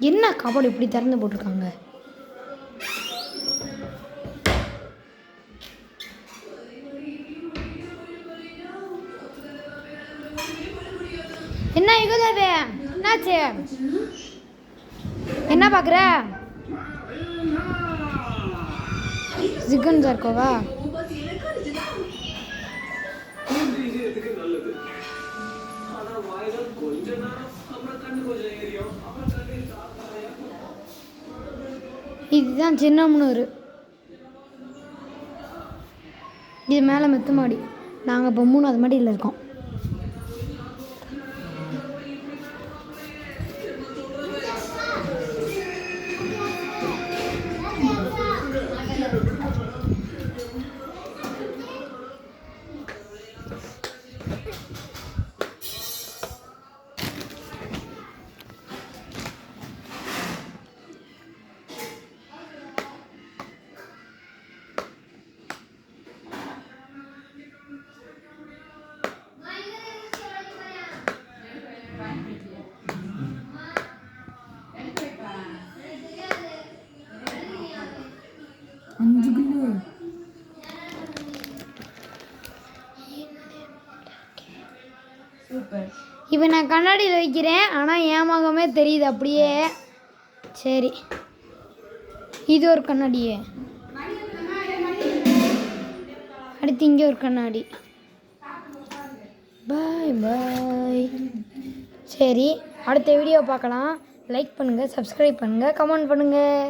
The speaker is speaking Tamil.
என்ன கபோர்டு இப்படி திறந்து போட்டிருக்காங்க? என்ன யுகதேவி என்னாச்சு? என்ன பார்க்குற சிக்கன் சார்க்கோவா இதுதான் சின்னம்னூர் இது மேலே மெத்து மாடி. நாங்கள் இப்போ மூணாவது மாடியில் இருக்கோம். அஞ்சு கிலோ சூப்பர் இப்போ நான் கண்ணாடியில் வைக்கிறேன். ஆனால் என் முகமே தெரியுது அப்படியே. சரி. இது ஒரு கண்ணாடியே அடுத்து இங்கே ஒரு கண்ணாடி. பாய் பாய் சரி. அடுத்த வீடியோ பார்க்கலாம். லைக் பண்ணுங்கள் சப்ஸ்கிரைப் பண்ணுங்கள் கமெண்ட் பண்ணுங்கள்